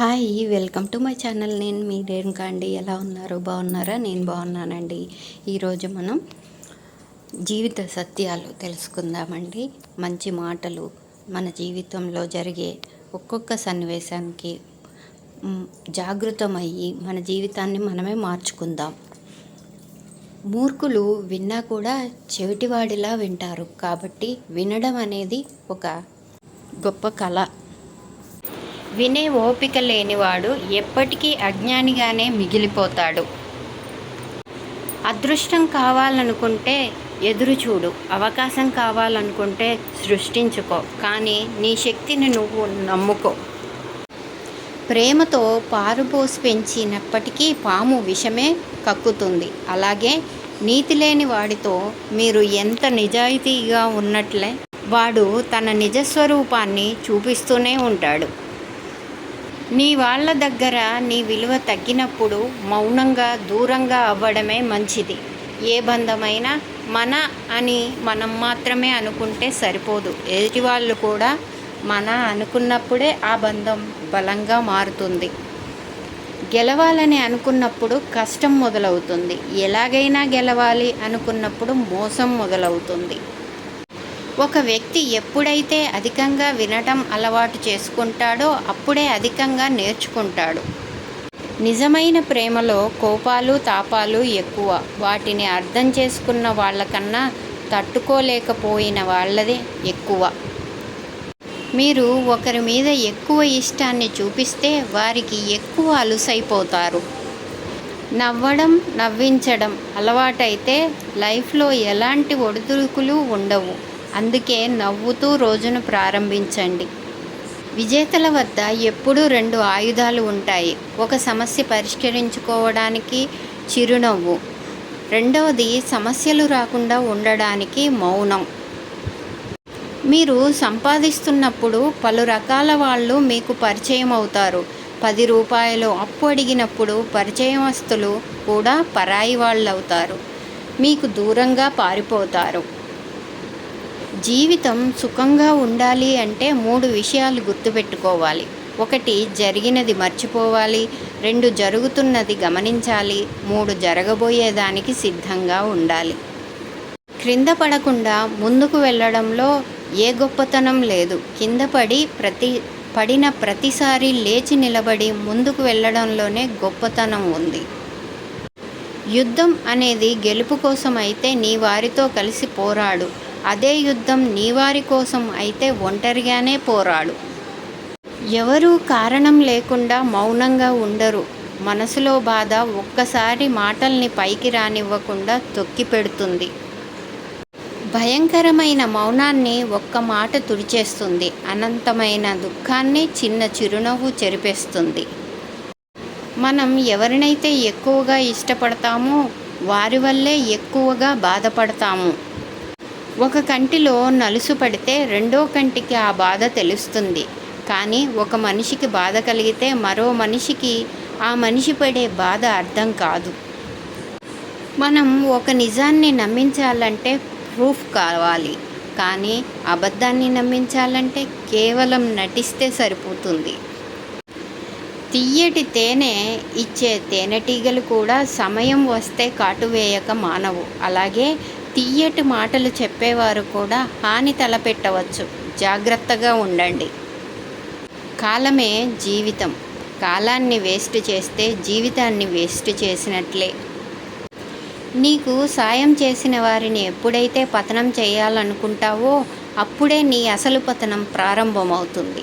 Hi welcome to my channel. నేను మీ రేణుకా అండి. ఎలా ఉన్నారు? బాగున్నారా? నేను బాగున్నానండి. ఈరోజు మనం జీవిత సత్యాలు తెలుసుకుందామండి. మంచి మాటలు మన జీవితంలో జరిగే ఒక్కొక్క సన్నివేశానికి జాగృతమయ్యి మన జీవితాన్ని మనమే మార్చుకుందాం. మూర్ఖులు విన్నా కూడా చెవిటివాడిలా వింటారు. కాబట్టి వినడం అనేది ఒక గొప్ప కళ. వినే ఓపిక లేనివాడు ఎప్పటికీ అజ్ఞానిగానే మిగిలిపోతాడు. అదృష్టం కావాలనుకుంటే ఎదురుచూడు అవకాశం కావాలనుకుంటే సృష్టించుకో కానీ నీ శక్తిని నువ్వు నమ్ముకో. ప్రేమతో పారుపోసి పెంచినప్పటికీ పాము విషమే కక్కుతుంది. అలాగే నీతి లేని వాడితో మీరు ఎంత నిజాయితీగా ఉన్నట్లే వాడు తన నిజస్వరూపాన్ని చూపిస్తూనే ఉంటాడు. నీ వాళ్ళ దగ్గర నీ విలువ తగ్గినప్పుడు మౌనంగా దూరంగా అవ్వడమే మంచిది. ఏ బంధమైనా మన అని మనం మాత్రమే అనుకుంటే సరిపోదు. ఎదుటివాళ్ళు కూడా మన అనుకున్నప్పుడే ఆ బంధం బలంగా మారుతుంది. గెలవాలని అనుకున్నప్పుడు కష్టం మొదలవుతుంది. ఎలాగైనా గెలవాలి అనుకున్నప్పుడు మోసం మొదలవుతుంది. ఒక వ్యక్తి ఎప్పుడైతే అధికంగా వినటం అలవాటు చేసుకుంటాడో అప్పుడే అధికంగా నేర్చుకుంటాడు. నిజమైన ప్రేమలో కోపాలు తాపాలు ఎక్కువ. వాటిని అర్థం చేసుకున్న వాళ్ళకన్నా తట్టుకోలేకపోయిన వాళ్ళదే ఎక్కువ. మీరు ఒకరి మీద ఎక్కువ ఇష్టాన్ని చూపిస్తే వారికి ఎక్కువ అలుసైపోతారు. నవ్వడం నవ్వించడం అలవాటైతే లైఫ్లో ఎలాంటి ఒడిదుడుకులు ఉండవు. అందుకే నవ్వుతూ రోజును ప్రారంభించండి. విజేతల వద్ద ఎప్పుడూ రెండు ఆయుధాలు ఉంటాయి. ఒక సమస్య పరిష్కరించుకోవడానికి చిరునవ్వు. రెండవది సమస్యలు రాకుండా ఉండడానికి మౌనం. మీరు సంపాదిస్తున్నప్పుడు పలు రకాల వాళ్ళు మీకు పరిచయం అవుతారు. పది రూపాయలు అప్పు అడిగినప్పుడు పరిచయమస్తులు కూడా పరాయి వాళ్ళు అవుతారు మీకు దూరంగా పారిపోతారు. జీవితం సుఖంగా ఉండాలి అంటే మూడు విషయాలు గుర్తుపెట్టుకోవాలి. ఒకటి జరిగినది మర్చిపోవాలి. రెండు జరుగుతున్నది గమనించాలి. మూడు జరగబోయేదానికి సిద్ధంగా ఉండాలి. క్రింద పడకుండా ముందుకు వెళ్ళడంలో ఏ గొప్పతనం లేదు. కింద పడి ప్రతి పడిన ప్రతిసారి లేచి నిలబడి ముందుకు వెళ్ళడంలోనే గొప్పతనం ఉంది. యుద్ధం అనేది గెలుపు కోసం అయితే నీ వారితో కలిసి పోరాడు. అదే యుద్ధం నీ వారి కోసం అయితే ఒంటరిగానే పోరాడు. ఎవరూ కారణం లేకుండా మౌనంగా ఉండరు. మనసులో బాధ ఒక్కసారి మాటల్ని పైకి రానివ్వకుండా తొక్కి పెడుతుంది. భయంకరమైన మౌనాన్ని ఒక్క మాట తుడిచేస్తుంది. అనంతమైన దుఃఖాన్ని చిన్న చిరునవ్వు చెరిపేస్తుంది. మనం ఎవరినైతే ఎక్కువగా ఇష్టపడతామో వారి వల్లే ఎక్కువగా బాధపడతాము. ఒక కంటిలో నలుసు పడితే రెండో కంటికి ఆ బాధ తెలుస్తుంది. కానీ ఒక మనిషికి బాధ కలిగితే మరో మనిషికి ఆ మనిషి పడే బాధ అర్థం కాదు. మనం ఒక నిజాన్ని నమ్మించాలంటే ప్రూఫ్ కావాలి. కానీ అబద్ధాన్ని నమ్మించాలంటే కేవలం నటిస్తే సరిపోతుంది. తియ్యటి తేనె ఇచ్చే తేనెటీగలు కూడా సమయం వస్తే కాటువేయక మానవు. అలాగే తియ్యటి మాటలు చెప్పేవారు కూడా హాని తలపెట్టవచ్చు. జాగ్రత్తగా ఉండండి. కాలమే జీవితం. కాలాన్ని వేస్ట్ చేస్తే జీవితాన్ని వేస్ట్ చేసినట్లే. నీకు సాయం చేసిన వారిని ఎప్పుడైతే పతనం చేయాలనుకుంటావో అప్పుడే నీ అసలు పతనం ప్రారంభమవుతుంది.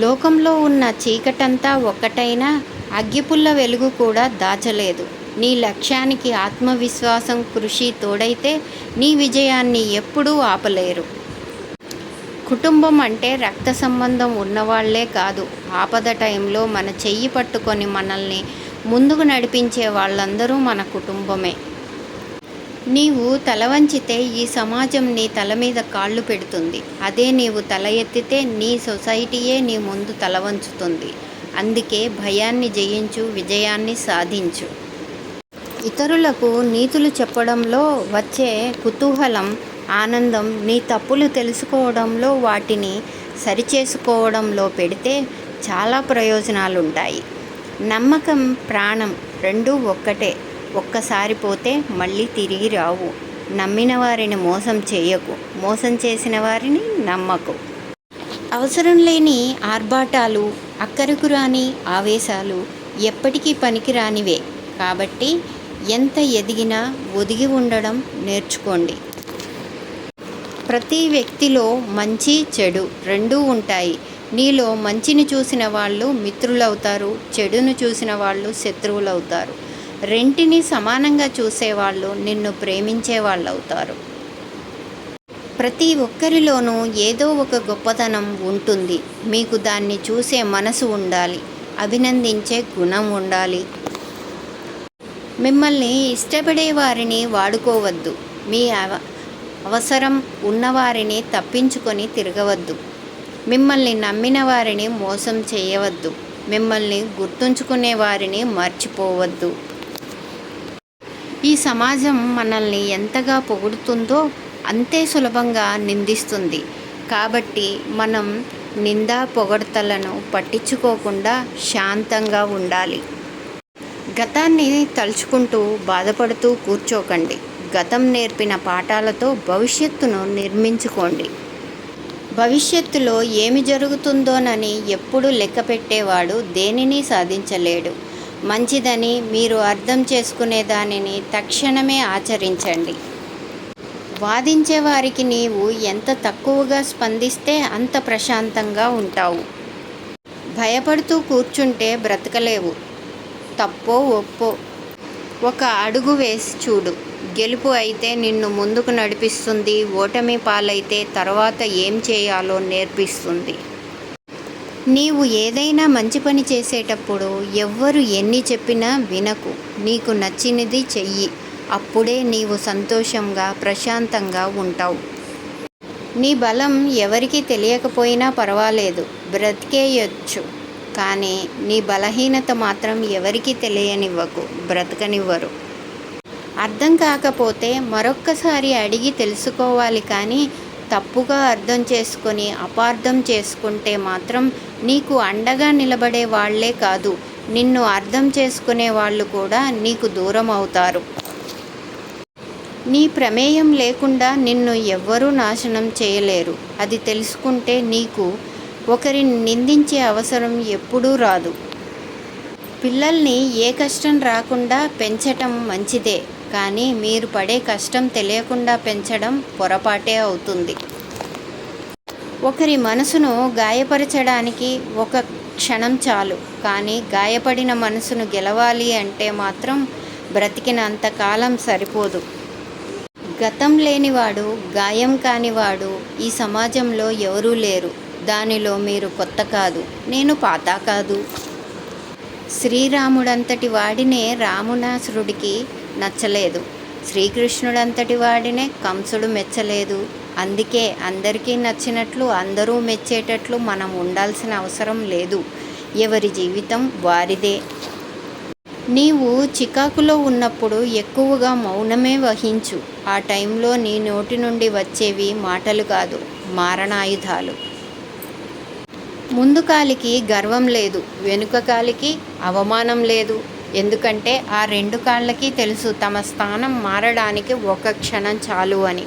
లోకంలో ఉన్న చీకటంతా ఒక్కటైనా అగ్గిపుల్ల వెలుగు కూడా దాచలేదు. నీ లక్ష్యానికి ఆత్మవిశ్వాసం కృషి తోడైతే నీ విజయాన్ని ఎప్పుడూ ఆపలేరు. కుటుంబం అంటే రక్త సంబంధం ఉన్నవాళ్ళే కాదు. ఆపద టైంలో మన చెయ్యి పట్టుకొని మనల్ని ముందుకు నడిపించే వాళ్ళందరూ మన కుటుంబమే. నీవు తల వంచితే ఈ సమాజం నీ తల మీద కాళ్ళు పెడుతుంది. అదే నీవు తల ఎత్తితే నీ సొసైటీయే నీ ముందు తల వంచుతుంది. అందుకే భయాన్ని జయించు విజయాన్ని సాధించు. ఇతరులకు నీతులు చెప్పడంలో వచ్చే కుతూహలం ఆనందం నీ తప్పులు తెలుసుకోవడంలో వాటిని సరిచేసుకోవడంలో పెడితే చాలా ప్రయోజనాలు ఉంటాయి నమ్మకం ప్రాణం రెండూ ఒక్కటే. ఒక్కసారి పోతే మళ్ళీ తిరిగి రావు. నమ్మిన వారిని మోసం చేయకు. మోసం చేసిన వారిని నమ్మకు. అవసరం లేని ఆర్భాటాలు అక్కరకు రాని ఆవేశాలు ఎప్పటికీ పనికిరానివే. కాబట్టి ఎంత ఎదిగినా ఒదిగి ఉండడం నేర్చుకోండి. ప్రతి వ్యక్తిలో మంచి చెడు రెండూ ఉంటాయి. నీలో మంచిని చూసిన వాళ్ళు మిత్రులవుతారు చెడును చూసిన వాళ్ళు శత్రువులవుతారు. రెంటిని సమానంగా చూసేవాళ్ళు నిన్ను ప్రేమించే వాళ్ళు అవుతారు ప్రతి ఒక్కరిలోనూ ఏదో ఒక గొప్పతనం ఉంటుంది. మీకు దాన్ని చూసే మనసు ఉండాలి. అభినందించే గుణం ఉండాలి. మిమ్మల్ని ఇష్టపడే వారిని వాడుకోవద్దు. మీ అవ అవసరం ఉన్నవారిని తప్పించుకొని తిరగవద్దు. మిమ్మల్ని నమ్మిన వారిని మోసం చేయవద్దు. మిమ్మల్ని గుర్తుంచుకునే వారిని మర్చిపోవద్దు. ఈ సమాజం మనల్ని ఎంతగా పొగుడుతుందో అంతే సులభంగా నిందిస్తుంది. కాబట్టి మనం నిందా పొగడతలను పట్టించుకోకుండా శాంతంగా ఉండాలి. గతాన్ని తలుచుకుంటూ బాధపడుతూ కూర్చోకండి. గతం నేర్పిన పాఠాలతో భవిష్యత్తును నిర్మించుకోండి. భవిష్యత్తులో ఏమి జరుగుతుందోనని ఎప్పుడు లెక్క పెట్టేవాడు దేనిని సాధించలేడు. మంచిదని మీరు అర్థం చేసుకునే దానిని తక్షణమే ఆచరించండి. వాదించే వారికి నీవు ఎంత తక్కువగా స్పందిస్తే అంత ప్రశాంతంగా ఉంటావు. భయపడుతూ కూర్చుంటే బ్రతకలేవు. తప్పో ఒప్పో. ఒక అడుగు వేసి చూడు. గెలుపు అయితే నిన్ను ముందుకు నడిపిస్తుంది. ఓటమి పాలైతే తర్వాత ఏం చేయాలో నేర్పిస్తుంది. నీవు ఏదైనా మంచి పని చేసేటప్పుడు ఎవ్వరు ఎన్ని చెప్పినా వినకు. నీకు నచ్చినది చెయ్యి. అప్పుడే నీవు సంతోషంగా ప్రశాంతంగా ఉంటావు. నీ బలం ఎవరికి తెలియకపోయినా పర్వాలేదు. బ్రతికేయచ్చు. కానీ నీ బలహీనత మాత్రం ఎవరికీ తెలియనివ్వకు బ్రతకనివ్వరు. అర్థం కాకపోతే మరొక్కసారి అడిగి తెలుసుకోవాలి కానీ తప్పుగా అర్థం చేసుకొని అపార్థం చేసుకుంటే మాత్రం నీకు అండగా నిలబడే వాళ్ళే కాదు నిన్ను అర్థం చేసుకునే వాళ్ళు కూడా నీకు దూరం అవుతారు. నీ ప్రమేయం లేకుండా నిన్ను ఎవ్వరూ నాశనం చేయలేరు. అది తెలుసుకుంటే నీకు ఒకరిని నిందించే అవసరం ఎప్పుడూ రాదు. పిల్లల్ని ఏ కష్టం రాకుండా పెంచటం మంచిదే కానీ మీరు పడే కష్టం తెలియకుండా పెంచడం పొరపాటే అవుతుంది. ఒకరి మనసును గాయపరచడానికి ఒక క్షణం చాలు కానీ గాయపడిన మనసును గెలవాలి అంటే మాత్రం బ్రతికినంత కాలం సరిపోదు. గతం లేనివాడు గాయం కానివాడు ఈ సమాజంలో ఎవరూ లేరు. దానిలో మీరు కొత్త కాదు నేను పాత కాదు. శ్రీరాముడంతటి వాడినే రామునాసురుడికి నచ్చలేదు. శ్రీకృష్ణుడంతటి వాడినే కంసుడు మెచ్చలేదు. అందుకే అందరికీ నచ్చినట్లు అందరూ మెచ్చేటట్లు మనం ఉండాల్సిన అవసరం లేదు. ఎవరి జీవితం వారిదే. నీవు చికాకులో ఉన్నప్పుడు ఎక్కువగా మౌనమే వహించు. ఆ టైంలో నీ నోటి నుండి వచ్చేవి మాటలు కాదు మారణాయుధాలు. ముందు కాలికి గర్వం లేదు వెనుక కాలికి అవమానం లేదు. ఎందుకంటే ఆ రెండు కాళ్ళకి తెలుసు తమ స్థానం మారడానికి ఒక క్షణం చాలు అని.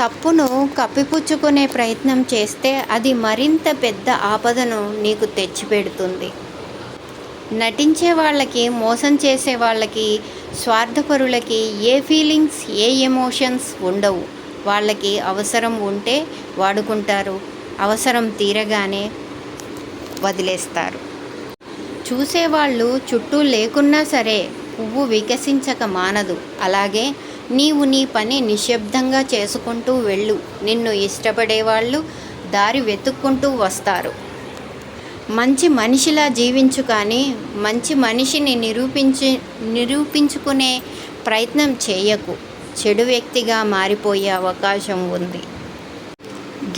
తప్పును కప్పిపుచ్చుకునే ప్రయత్నం చేస్తే అది మరింత పెద్ద ఆపదను నీకు తెచ్చిపెడుతుంది. నటించే వాళ్ళకి మోసం చేసే వాళ్ళకి స్వార్థపరులకి ఏ ఫీలింగ్స్ ఏ ఎమోషన్స్ ఉండవు. వాళ్ళకి అవసరం ఉంటే వాడుకుంటారు. అవసరం తీరగానే వదిలేస్తారు. చూసేవాళ్ళు చుట్టూ లేకున్నా సరే పువ్వు వికసించక మానదు. అలాగే నీవు నీ పని నిశ్శబ్దంగా చేసుకుంటూ వెళ్ళు. నిన్ను ఇష్టపడేవాళ్ళు దారి వెతుక్కుంటూ వస్తారు. మంచి మనిషిలా జీవించు కానీ మంచి మనిషిని నిరూపించి నిరూపించుకునే ప్రయత్నం చేయకు. చెడు వ్యక్తిగా మారిపోయే అవకాశం ఉంది.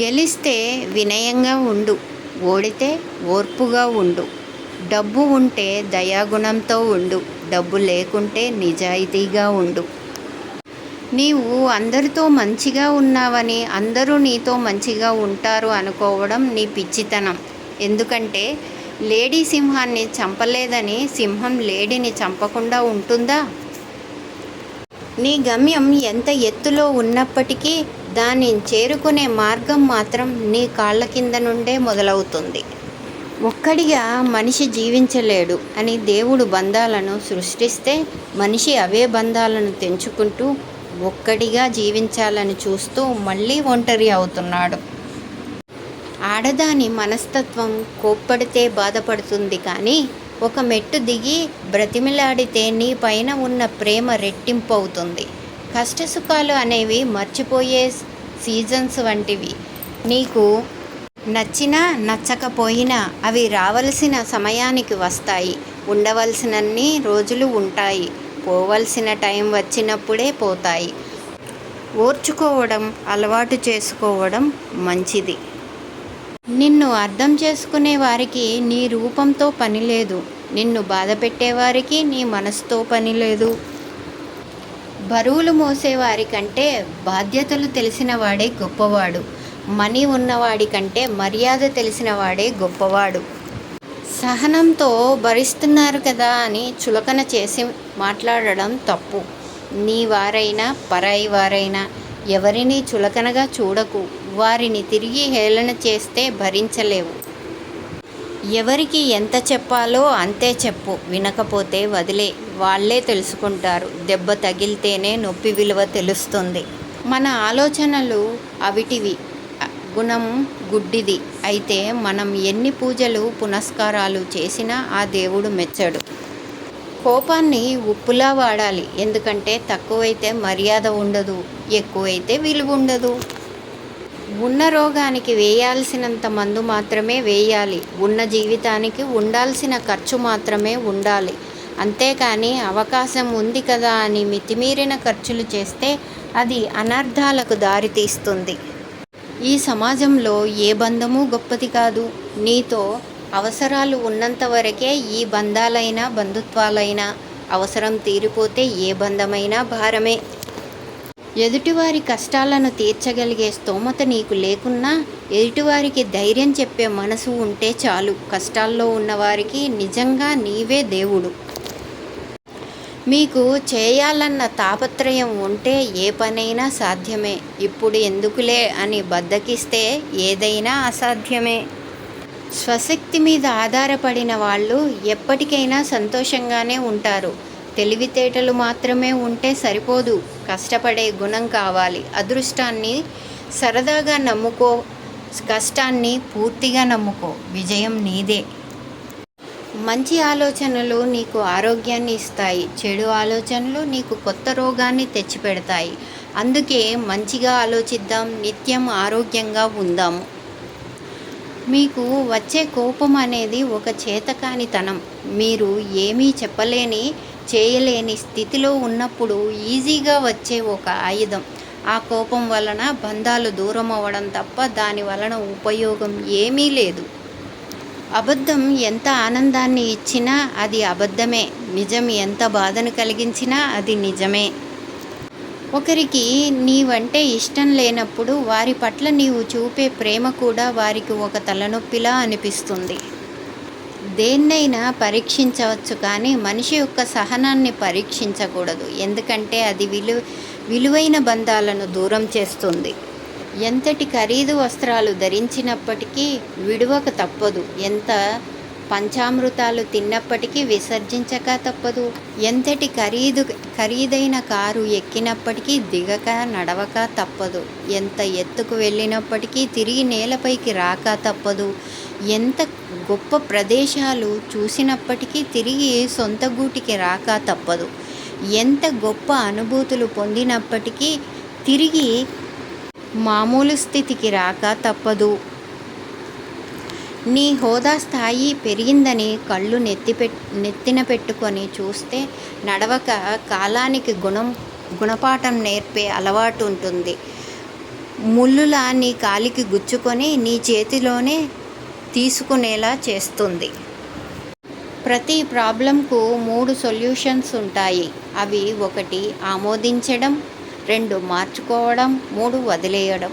గెలిస్తే వినయంగా ఉండు ఓడితే ఓర్పుగా ఉండు. డబ్బు ఉంటే దయాగుణంతో ఉండు డబ్బు లేకుంటే నిజాయితీగా ఉండు. నీవు అందరితో మంచిగా ఉన్నావని అందరూ నీతో మంచిగా ఉంటారు అనుకోవడం నీ పిచ్చితనం. ఎందుకంటే లేడీ సింహాన్ని చంపలేదని సింహం లేడీని చంపకుండా ఉంటుందా? నీ గమ్యం ఎంత ఎత్తులో ఉన్నప్పటికీ దాన్ని చేరుకునే మార్గం మాత్రం నీ కాళ్ళ కింద నుండే మొదలవుతుంది. ఒక్కడిగా మనిషి జీవించలేడు అని దేవుడు బంధాలను సృష్టిస్తే మనిషి అవే బంధాలను తెంచుకుంటూ ఒక్కడిగా జీవించాలని చూస్తూ మళ్ళీ ఒంటరి అవుతున్నాడు. ఆడదాని మనస్తత్వం కోప్పడితే బాధపడుతుంది కానీ ఒక మెట్టు దిగి బ్రతిమిలాడితే నీ పైన ఉన్న ప్రేమ రెట్టింపు అవుతుంది కష్టసుఖాలు అనేవి మర్చిపోయే సీజన్స్ వంటివి. నీకు నచ్చినా నచ్చకపోయినా అవి రావలసిన సమయానికి వస్తాయి. ఉండవలసినన్ని రోజులు ఉంటాయి. పోవలసిన టైం వచ్చినప్పుడే పోతాయి. ఓర్చుకోవడం అలవాటు చేసుకోవడం మంచిది. నిన్ను అర్థం చేసుకునే వారికి నీ రూపంతో పని లేదు. నిన్ను బాధ పెట్టేవారికి నీ మనసుతో పని లేదు. బరువులు మోసేవారి కంటే బాధ్యతలు తెలిసిన వాడే గొప్పవాడు. మనీ ఉన్నవాడి కంటే మర్యాద తెలిసిన వాడే గొప్పవాడు. సహనంతో భరిస్తున్నారు కదా అని చులకన చేసి మాట్లాడడం తప్పు. నీ వారైనా పరాయి వారైనా ఎవరిని చులకనగా చూడకు. వారిని తిరిగి హేళన చేస్తే భరించలేవు. ఎవరికి ఎంత చెప్పాలో అంతే చెప్పు. వినకపోతే వదిలే. వాళ్ళే తెలుసుకుంటారు. దెబ్బ తగిలితేనే నొప్పి విలువ తెలుస్తుంది. మన ఆలోచనలు అవిటివి. గుణం గుడ్డిది. అయితే మనం ఎన్ని పూజలు పునస్కారాలు చేసినా ఆ దేవుడు మెచ్చడు. కోపాన్ని ఉప్పులా వాడాలి. ఎందుకంటే తక్కువైతే మర్యాద ఉండదు. ఎక్కువైతే విలువ ఉండదు. ఉన్న రోగానికి వేయాల్సినంత మందు మాత్రమే వేయాలి. ఉన్న జీవితానికి ఉండాల్సిన ఖర్చు మాత్రమే ఉండాలి. అంతేకాని అవకాశం ఉంది కదా అని మితిమీరిన ఖర్చులు చేస్తే అది అనర్థాలకు దారితీస్తుంది. ఈ సమాజంలో ఏ బంధము గొప్పది కాదు. నీతో అవసరాలు ఉన్నంత వరకే ఈ బంధాలైనా బంధుత్వాలైనా అవసరం తీరిపోతే ఏ బంధమైనా భారమే. ఎదుటివారి కష్టాలను తీర్చగలిగే స్తోమత నీకు లేకున్నా ఎదుటివారికి ధైర్యం చెప్పే మనసు ఉంటే చాలు. కష్టాల్లో ఉన్నవారికి నిజంగా నీవే దేవుడు. మీకు చేయాలన్న తాపత్రయం ఉంటే ఏ పనైనా సాధ్యమే. ఇప్పుడు ఎందుకులే అని బద్దకిస్తే ఏదైనా అసాధ్యమే. స్వశక్తి మీద ఆధారపడిన వాళ్ళు ఎప్పటికైనా సంతోషంగానే ఉంటారు. తెలివితేటలు మాత్రమే ఉంటే సరిపోదు. కష్టపడే గుణం కావాలి. అదృష్టాన్ని సరదాగా నమ్ముకో. కష్టాన్ని పూర్తిగా నమ్ముకో. విజయం నీదే. మంచి ఆలోచనలు నీకు ఆరోగ్యాన్ని ఇస్తాయి. చెడు ఆలోచనలు నీకు కొత్త రోగాన్ని తెచ్చిపెడతాయి. అందుకే మంచిగా ఆలోచిద్దాం. నిత్యం ఆరోగ్యంగా ఉందాము. మీకు వచ్చే కోపం అనేది ఒక చేతకానితనం. మీరు ఏమీ చెప్పలేని చేయలేని స్థితిలో ఉన్నప్పుడు ఈజీగా వచ్చే ఒక ఆయుధం. ఆ కోపం వలన బంధాలు దూరం అవ్వడం తప్ప దాని వలన ఉపయోగం ఏమీ లేదు. అబద్ధం ఎంత ఆనందాన్ని ఇచ్చినా అది అబద్ధమే. నిజం ఎంత బాధను కలిగించినా అది నిజమే. ఒకరికి నీవంటే ఇష్టం లేనప్పుడు వారి పట్ల నీవు చూపే ప్రేమ కూడా వారికి ఒక తలనొప్పిలా అనిపిస్తుంది. దేన్నైనా పరీక్షించవచ్చు కానీ మనిషి యొక్క సహనాన్ని పరీక్షించకూడదు. ఎందుకంటే అది విలు విలువైన బంధాలను దూరం చేస్తుంది. ఎంతటి ఖరీదు వస్త్రాలు ధరించినప్పటికీ విడువక తప్పదు. ఎంత పంచామృతాలు తిన్నప్పటికీ విసర్జించక తప్పదు. ఎంతటి ఖరీదు ఖరీదైన కారు ఎక్కినప్పటికీ దిగక నడవక తప్పదు. ఎంత ఎత్తుకు వెళ్ళినప్పటికీ తిరిగి నేలపైకి రాక తప్పదు. ఎంత గొప్ప ప్రదేశాలు చూసినప్పటికీ తిరిగి సొంత గూటికి రాక తప్పదు. ఎంత గొప్ప అనుభూతులు పొందినప్పటికీ తిరిగి మామూలు స్థితికి రాక తప్పదు. నీ హోదా స్థాయి పెరిగిందని కళ్ళు నెత్తిపె నెత్తిన పెట్టుకొని చూస్తే నడవక కాలానికి గుణం గుణపాఠం నేర్పే అలవాటు ఉంటుంది. ముళ్ళులా నీ కాలికి గుచ్చుకొని నీ చేతిలోనే తీసుకునేలా చేస్తుంది. ప్రతి ప్రాబ్లంకు మూడు సొల్యూషన్స్ ఉంటాయి. అవి ఒకటి ఆమోదించడం రెండు మార్చుకోవడం మూడు వదిలేయడం.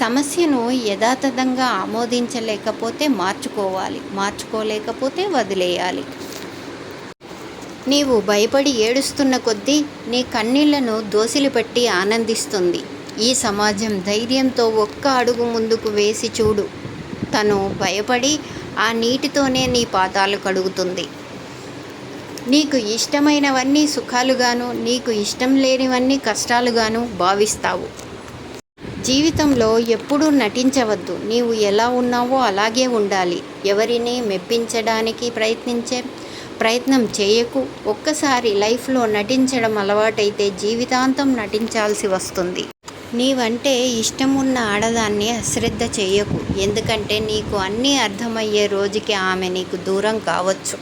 సమస్యను యథాతథంగా ఆమోదించలేకపోతే మార్చుకోవాలి మార్చుకోలేకపోతే వదిలేయాలి. నీవు భయపడి ఏడుస్తున్న కొద్దీ నీ కన్నీళ్ళను దోసిలిపెట్టి ఆనందిస్తుంది. ఈ సమాజం ధైర్యంతో ఒక్క అడుగు ముందుకు వేసి చూడు. తను భయపడి ఆ నీటితోనే నీ పాదాలు కడుగుతుంది. నీకు ఇష్టమైనవన్నీ సుఖాలుగాను నీకు ఇష్టం లేనివన్నీ కష్టాలుగాను భావిస్తావు. జీవితంలో ఎప్పుడూ నటించవద్దు. నీవు ఎలా ఉన్నావో అలాగే ఉండాలి. ఎవరిని మెప్పించడానికి ప్రయత్నించే ప్రయత్నం చేయకు. ఒక్కసారి లైఫ్లో నటించడం అలవాటైతే జీవితాంతం నటించాల్సి వస్తుంది. నీవంటే ఇష్టం ఉన్న ఆడదాన్ని అశ్రద్ధ చేయకు. ఎందుకంటే నీకు అన్నీ అర్థమయ్యే రోజుకి ఆమె నీకు దూరం కావచ్చు.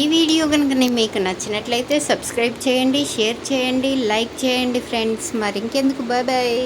ఈ వీడియో కనుక మీకు నచ్చినట్లయితే సబ్స్క్రైబ్ చేయండి షేర్ చేయండి లైక్ చేయండి ఫ్రెండ్స్. మరి ఇంకెందుకు? Bye bye.